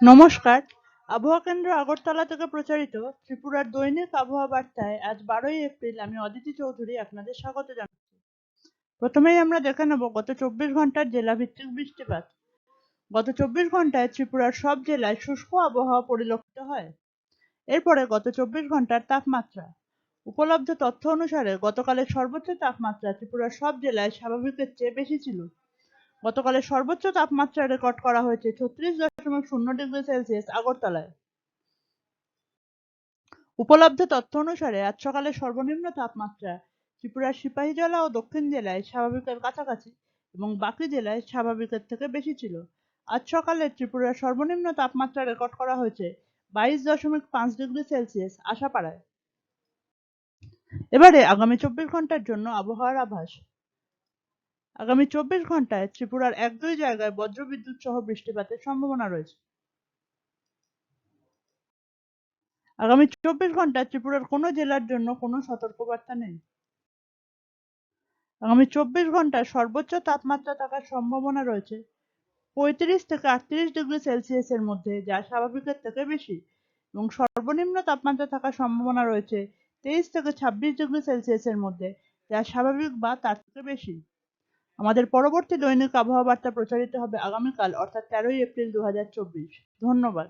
নমস্কার। আবহাওয়া কেন্দ্র আগরতলা থেকে প্রচারিত ত্রিপুরার দৈনিক আবহাওয়া বার্তায় আজ বারোই এপ্রিল আমি অদিতি চৌধুরী আপনাদের স্বাগত জানাচ্ছি। প্রথমেই আমরা দেখে নেব গত চব্বিশ ঘণ্টার জেলা ভিত্তিক বৃষ্টিপাত। গত চব্বিশ ঘন্টায় ত্রিপুরার সব জেলায় শুষ্ক আবহাওয়া পরিলক্ষিত হয়। এরপরে গত চব্বিশ ঘণ্টার তাপমাত্রা। উপলব্ধ তথ্য অনুসারে গতকালের সর্বোচ্চ তাপমাত্রা ত্রিপুরার সব জেলায় স্বাভাবিকের চেয়ে বেশি ছিল। গতকালের সর্বোচ্চ তাপমাত্রা রেকর্ড করা হয়েছে ছত্রিশ দশমিক শূন্য ডিগ্রি সেলসিয়াস আগরতলায়। উপলব্ধ তথ্য অনুসারে আজ সকালে সর্বনিম্ন তাপমাত্রা ত্রিপুরার সিপাহী সিপাহীজলা ও দক্ষিণ জেলায় স্বাভাবিকের কাছাকাছি এবং বাকি জেলায় স্বাভাবিকের থেকে বেশি ছিল। আজ সকালে ত্রিপুরার সর্বনিম্ন তাপমাত্রা রেকর্ড করা হয়েছে বাইশ দশমিক পাঁচ ডিগ্রি সেলসিয়াস আশাপাড়ায়। এবারে আগামী চব্বিশ ঘণ্টার জন্য আবহাওয়ার আভাস। আগামী চব্বিশ ঘন্টায় ত্রিপুরার এক দুই জায়গায় বজ্রবিদ্যুৎ সহ বৃষ্টিপাতের সম্ভাবনা রয়েছে। আগামী চব্বিশ ঘন্টায় ত্রিপুরার কোনো জেলার জন্য কোনো সতর্কবার্তা নেই। আগামী চব্বিশ ঘন্টায় সর্বোচ্চ তাপমাত্রা থাকার সম্ভাবনা রয়েছে পঁয়ত্রিশ থেকে আটত্রিশ ডিগ্রি সেলসিয়াসের মধ্যে, যা স্বাভাবিকের থেকে বেশি এবং সর্বনিম্ন তাপমাত্রা থাকার সম্ভাবনা রয়েছে তেইশ থেকে ছাব্বিশ ডিগ্রি সেলসিয়াসের মধ্যে, যা স্বাভাবিক বা তার থেকে বেশি। আমাদের পরবর্তী দৈনিক আবহাওয়া বার্তা প্রচারিত হবে আগামীকাল, অর্থাৎ তেরোই এপ্রিল দু হাজার চব্বিশ। ধন্যবাদ।